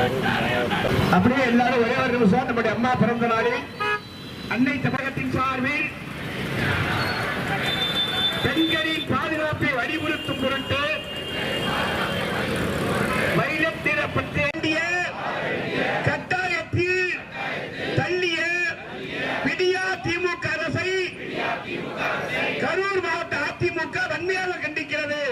அப்படியே எல்லாரும் ஒரே ஒரு நிமிஷம் நம்முடைய அம்மா பிறந்த நாளில் அன்னை தமிழகத்தின் சார்பில் பெண்களின் பாதுகாப்பை வலியுறுத்தும் பொருட்டு வைலத்திர கட்டாயத்தில் தள்ளிய விடியா திமுக அரசை கரூர் மாவட்ட அதிமுக வன்மையாக கண்டிக்கிறது.